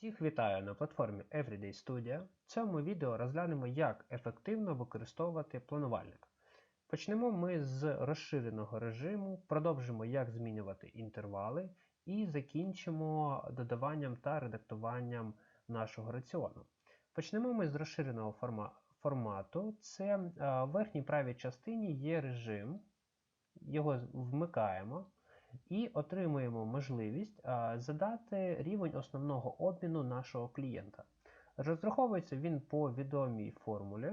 Всіх вітаю на платформі Everyday Studio. В цьому відео розглянемо, як ефективно використовувати планувальник. Почнемо ми з розширеного режиму, продовжимо, як змінювати інтервали, і закінчимо додаванням та редактуванням нашого раціону. Почнемо ми з розширеного форма- формату. Це е, в верхній правій частині є режим, його вмикаємо і отримуємо можливість задати рівень основного обміну нашого клієнта. Розраховується він по відомій формулі,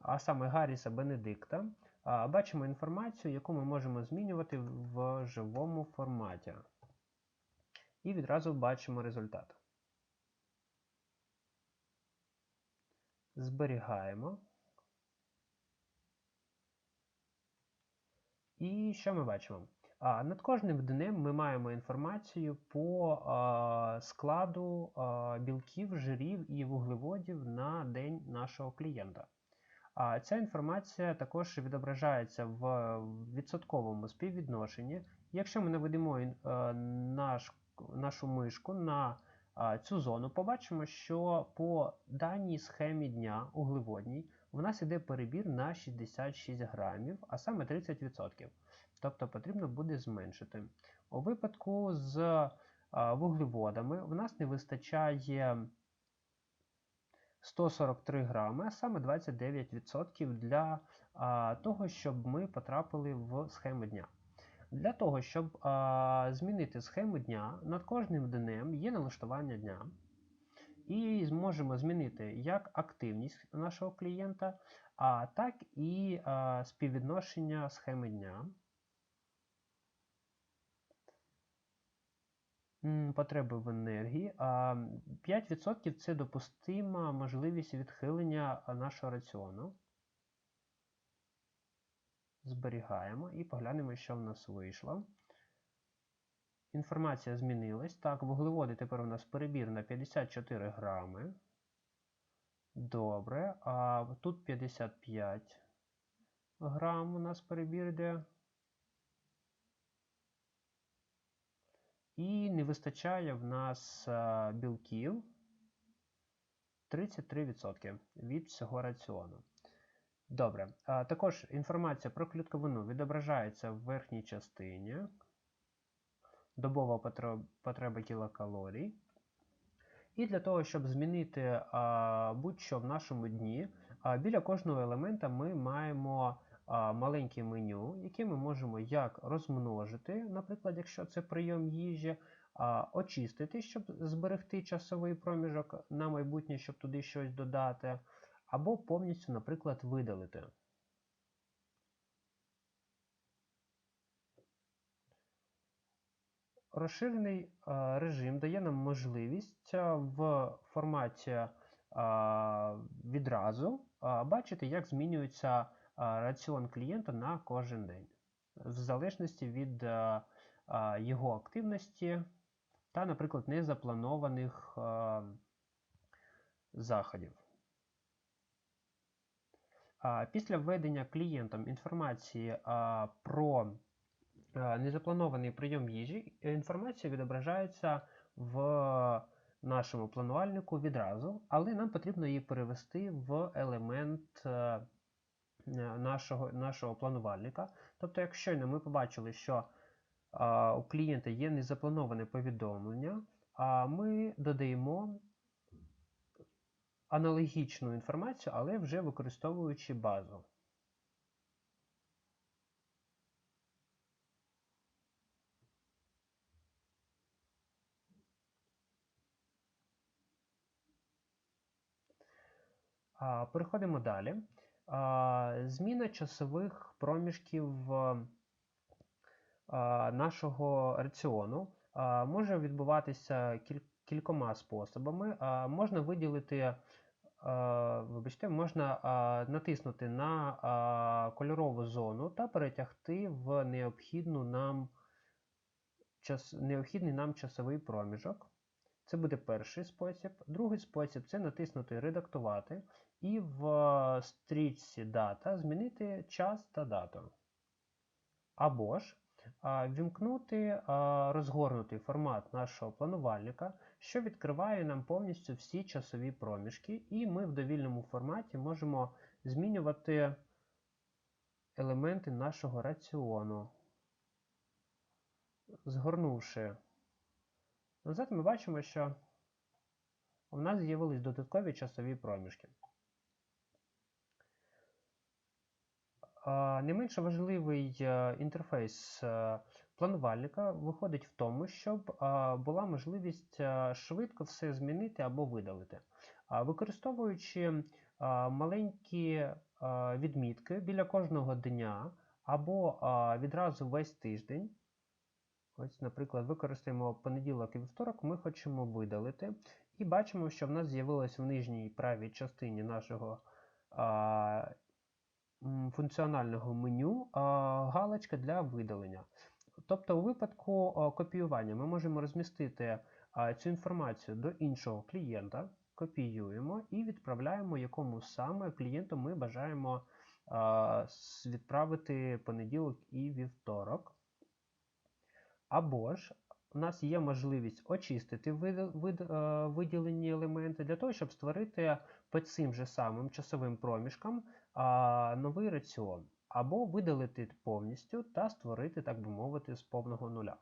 а саме Гарріса Бенедикта. Бачимо інформацію, яку ми можемо змінювати в живому форматі. І відразу бачимо результат. Зберігаємо. І що ми бачимо? Над кожним днем ми маємо інформацію по складу білків, жирів і вуглеводів на день нашого клієнта. А ця інформація також відображається в відсотковому співвідношенні. Якщо ми наведемо е, наш, нашу мишку на цю зону, побачимо, що по даній схемі дня углеводній у нас іде перебір на 66 грамів, а саме 30%. Тобто потрібно буде зменшити. У випадку з вуглеводами в нас не вистачає 143 грами, а саме 29% для того, щоб ми потрапили в схему дня. Для того, щоб змінити схему дня, над кожним днем є налаштування дня. І зможемо змінити як активність нашого клієнта, а так і а, співвідношення схеми дня. Потреби в енергії. А 5% це допустима можливість відхилення нашого раціону. Зберігаємо і поглянемо, що в нас вийшло. Інформація змінилась. Так, вуглеводи тепер у нас перебір на 54 грами. Добре. А тут 55 грам у нас перебір йде. І не вистачає в нас а, білків 33% від всього раціону. Добре. Також інформація про клітковину відображається в верхній частині. Добова потреба кілокалорій. І для того, щоб змінити будь-що в нашому дні, біля кожного елемента ми маємо маленьке меню, яке ми можемо як розмножити, наприклад, якщо це прийом їжі, очистити, щоб зберегти часовий проміжок на майбутнє, щоб туди щось додати, або повністю, наприклад, видалити. Розширений е, режим дає нам можливість е, в форматі е, відразу бачити, як змінюється раціон клієнта на кожен день, в залежності від його активності та, наприклад, незапланованих заходів. Після введення клієнтом інформації про незапланований прийом їжі, е, інформація відображається в нашому планувальнику відразу, але нам потрібно її перевести в елемент е, е, нашого, нашого планувальника. Тобто, як щойно ми побачили, що у клієнта є незаплановане повідомлення, ми додаємо аналогічну інформацію, але вже використовуючи базу. Переходимо далі. Зміна часових проміжків нашого раціону може відбуватися кількома способами. Можна виділити, вибачте, можна натиснути на кольорову зону та перетягти в необхідну нам необхідний нам часовий проміжок. Це буде перший спосіб. Другий спосіб це натиснути Редактувати і в е, стрічці дата змінити час та дату. Або ж вімкнути розгорнутий формат нашого планувальника, що відкриває нам повністю всі часові проміжки, і ми в довільному форматі можемо змінювати елементи нашого раціону. Згорнувши назад, ми бачимо, що у нас з'явились додаткові часові проміжки. Не менш важливий е, інтерфейс е, планувальника виходить в тому, щоб е, була можливість швидко все змінити або видалити. Використовуючи маленькі відмітки біля кожного дня або відразу весь тиждень. Ось, Наприклад, використаємо понеділок і вівторок, ми хочемо видалити. І бачимо, що в нас з'явилась в нижній правій частині нашого функціонального меню галочка для видалення. Тобто, у випадку копіювання ми можемо розмістити цю інформацію до іншого клієнта, копіюємо і відправляємо, якому саме клієнту ми бажаємо відправити понеділок і вівторок. Або ж у нас є можливість очистити виділені елементи для того, щоб створити по цим же самим часовим проміжкам новий раціон, або видалити повністю та створити, так би мовити, з повного нуля.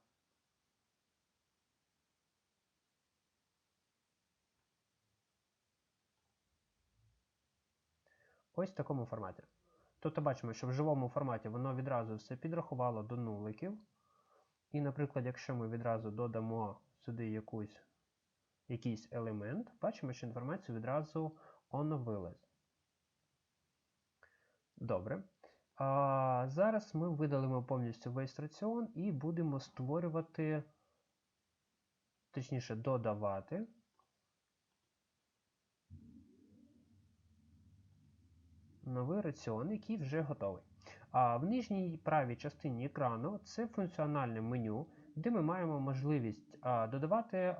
Ось в такому форматі. Тобто бачимо, що в живому форматі воно відразу все підрахувало до нуликів. І, наприклад, якщо ми відразу додамо сюди якусь, якийсь елемент, бачимо, що інформація відразу оновилась. Добре. А Зараз ми видалимо повністю весь раціон і будемо створювати, точніше, додавати. Новий раціон, який вже готовий. А в нижній правій частині екрану це функціональне меню, де ми маємо можливість додавати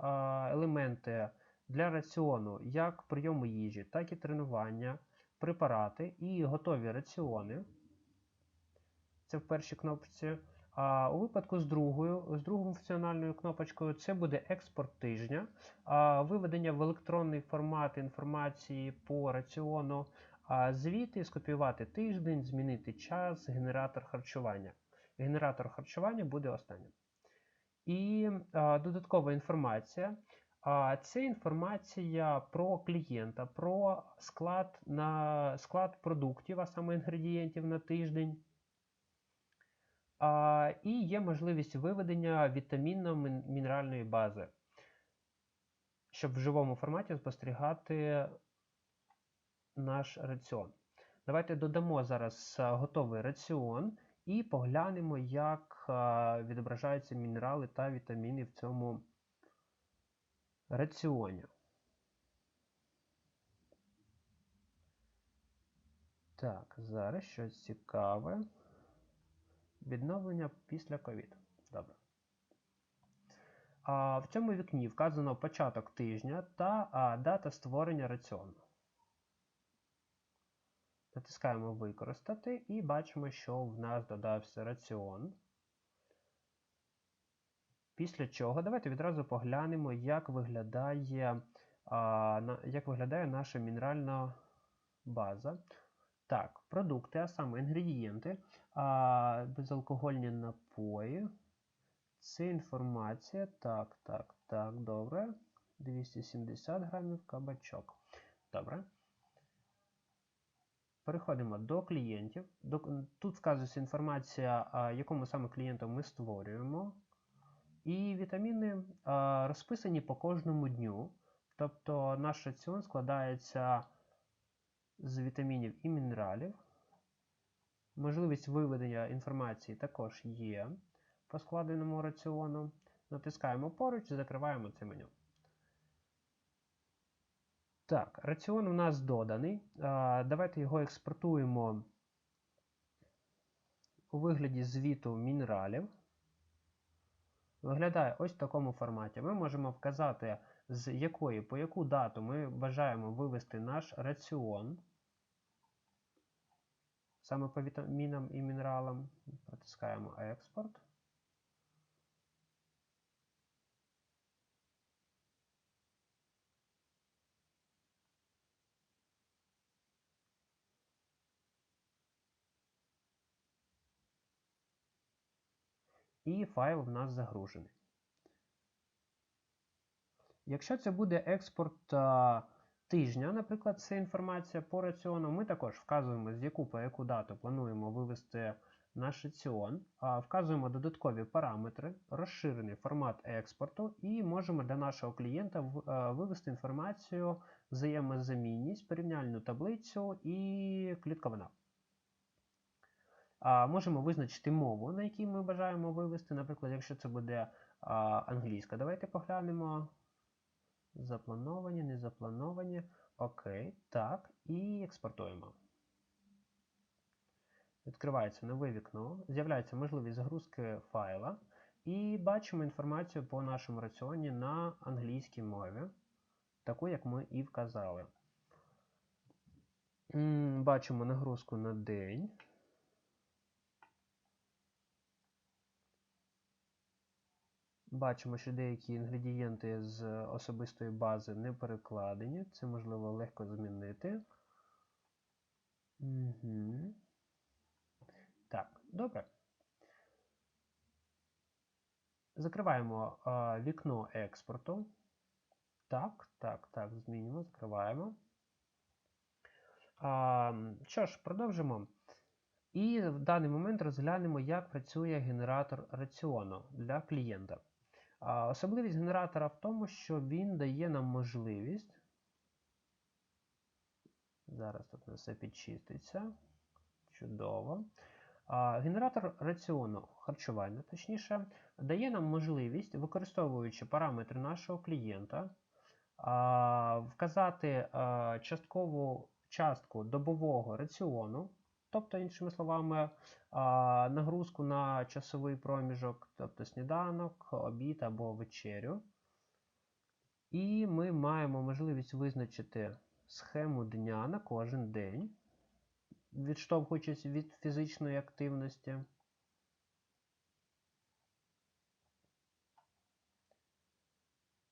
елементи для раціону як прийому їжі, так і тренування препарати і готові раціони. Це в першій кнопці. А у випадку з другою, з другою функціональною кнопочкою це буде експорт тижня, виведення в електронний формат інформації по раціону, а звіти скопіювати тиждень, змінити час, генератор харчування. Генератор харчування буде останнім. І а, додаткова інформація. А це інформація про клієнта, про склад на склад продуктів, а саме інгредієнтів на тиждень. А, І є можливість виведення вітамінно-мінеральної бази, щоб в живому форматі спостерігати наш раціон. Давайте додамо зараз готовий раціон і поглянемо, як відображаються мінерали та вітаміни в цьому раціонів. Так, зараз щось цікаве. Відновлення після ковід. Добре. В цьому вікні вказано початок тижня та дата створення раціону. Натискаємо Використати і бачимо, що в нас додався раціон. Після чого давайте відразу поглянемо, як виглядає а, як виглядає наша мінеральна база. Так, продукти, а саме інгредієнти, а, безалкогольні напої. Це інформація. Так, так, так, добре. 270 грамів кабачок. Добре. Переходимо до клієнтів. Тут вказується інформація, якому саме клієнту ми створюємо. І вітаміни розписані по кожному дню. Тобто наш раціон складається з вітамінів і мінералів. Можливість виведення інформації також є по складеному раціону. Натискаємо поруч і закриваємо це меню. Так, раціон у нас доданий. Давайте його експортуємо у вигляді звіту мінералів. Виглядає ось в такому форматі. Ми можемо вказати, з якої по яку дату ми бажаємо вивести наш раціон. Саме по вітамінам і мінералам. Протискаємо експорт. І файл в нас загружений. Якщо це буде експорт а, тижня, наприклад, це інформація по раціону, ми також вказуємо, з яку по яку дату плануємо вивести наш раціон, а, вказуємо додаткові параметри, розширений формат експорту, і можемо для нашого клієнта в- а, вивести інформацію, взаємозамінність, порівняльну таблицю і клітковина. Можемо визначити мову, на якій ми бажаємо вивести. Наприклад, якщо це буде англійська, давайте поглянемо. Заплановані, не заплановані. Окей, так, і експортуємо. Відкривається нове вікно, з'являється можливість загрузки файла, і бачимо інформацію по нашому раціоні на англійській мові, таку, як ми і вказали. Бачимо нагрузку на день. Бачимо, що деякі інгредієнти з особистої бази не перекладені. Це можливо легко змінити. Угу. Так, добре. Закриваємо а, вікно експорту. Так, так, так, змінюємо, закриваємо. А, що ж, продовжимо. І в даний момент розглянемо, як працює генератор раціону для клієнта. Особливість генератора в тому, що він дає нам можливість. Зараз тут все підчиститься. Чудово. Генератор раціону харчування, точніше, дає нам можливість, використовуючи параметри нашого клієнта, вказати часткову частку добового раціону, тобто, іншими словами, нагрузку на часовий проміжок, тобто сніданок, обід або вечерю. І ми маємо можливість визначити схему дня на кожен день, відштовхуючись від фізичної активності.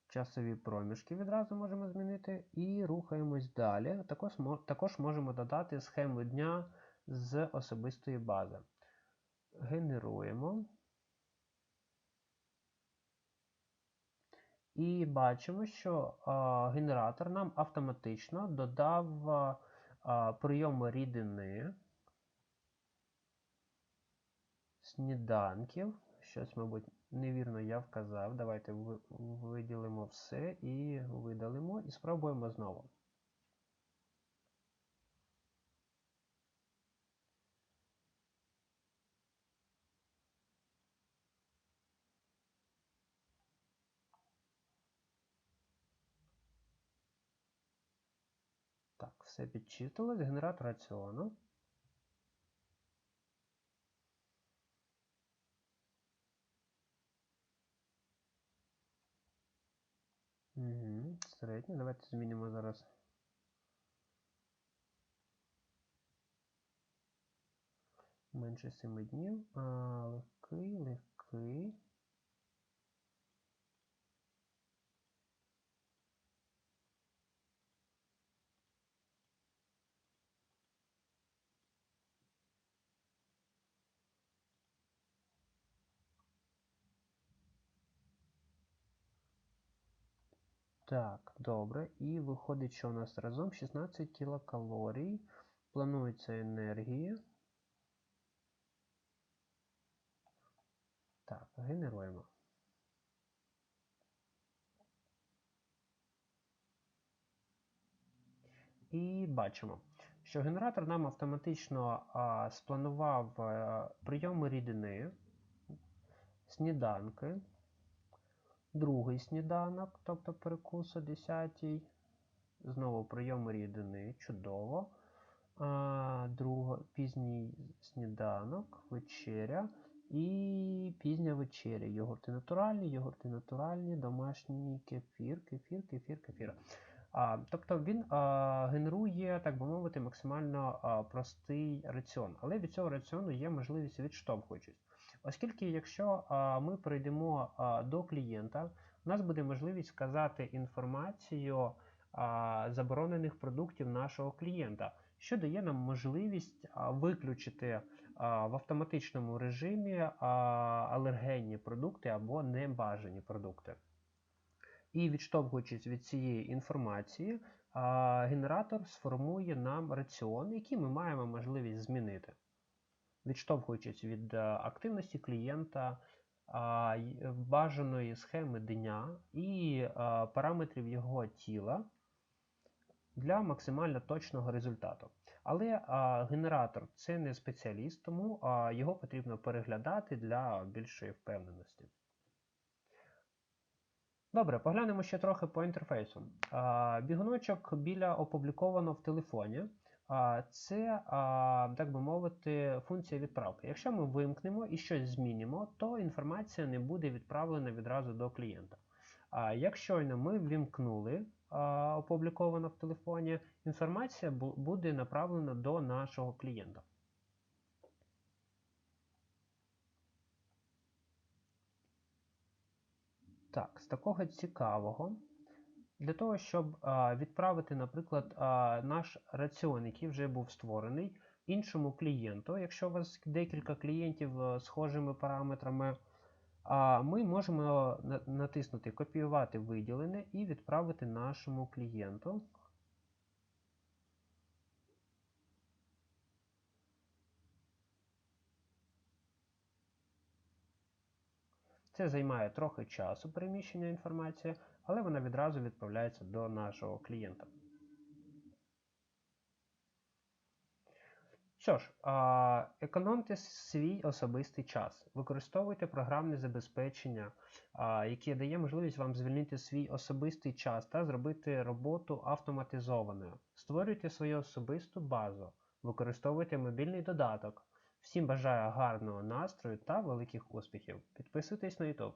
Часові проміжки відразу можемо змінити і рухаємось далі. Також, також можемо додати схему дня з особистої бази. Генеруємо. І бачимо, що а, генератор нам автоматично додав а, прийоми рідини, сніданків. Щось, мабуть, невірно я вказав. Давайте виділимо все і видалимо, і спробуємо знову. Так, все підчистилось. Генератор раціону. Угу, середньо. Давайте змінимо зараз. Менше 7 днів. А, легкий, легкий. Так, добре. І виходить, що у нас разом 16 кілокалорій. Планується енергії. Так, генеруємо. І бачимо, що генератор нам автоматично а, спланував а, прийоми рідини, сніданки, другий сніданок, тобто перекус о 10 Знову прийоми рідини, чудово. А, друго, пізній сніданок, вечеря і пізня вечеря. Йогурти натуральні, йогурти натуральні, домашній кефір, кефір, кефір, кефір. А, тобто він а, генерує, так би мовити, максимально а, простий раціон. Але від цього раціону є можливість відштовхуючись. Оскільки, якщо ми перейдемо а, до клієнта, у нас буде можливість вказати інформацію заборонених продуктів нашого клієнта, що дає нам можливість виключити в автоматичному режимі алергенні продукти або небажані продукти. І відштовхуючись від цієї інформації, генератор сформує нам раціон, який ми маємо можливість змінити. Відштовхуючись від е, активності клієнта, бажаної схеми дня і е, параметрів його тіла для максимально точного результату. Але генератор це не спеціаліст, тому його потрібно переглядати для більшої впевненості. Добре, поглянемо ще трохи по інтерфейсу. Бігуночок біля опубліковано в телефоні. Це, так би мовити, функція відправки. Якщо ми вимкнемо і щось змінимо, то інформація не буде відправлена відразу до клієнта. Як щойно ми ввімкнули а, опубліковано в телефоні, інформація буде направлена до нашого клієнта. Так, з такого цікавого. Для того, щоб відправити, наприклад, наш раціон, який вже був створений, іншому клієнту, якщо у вас декілька клієнтів е, з схожими параметрами, ми можемо на- натиснути Копіювати виділене і відправити нашому клієнту. Це займає трохи часу переміщення інформації, але вона відразу відправляється до нашого клієнта. Що ж, економте свій особистий час. Використовуйте програмне забезпечення, яке дає можливість вам звільнити свій особистий час та зробити роботу автоматизованою. Створюйте свою особисту базу, використовуйте мобільний додаток. Всім бажаю гарного настрою та великих успіхів. Підписуйтесь на YouTube.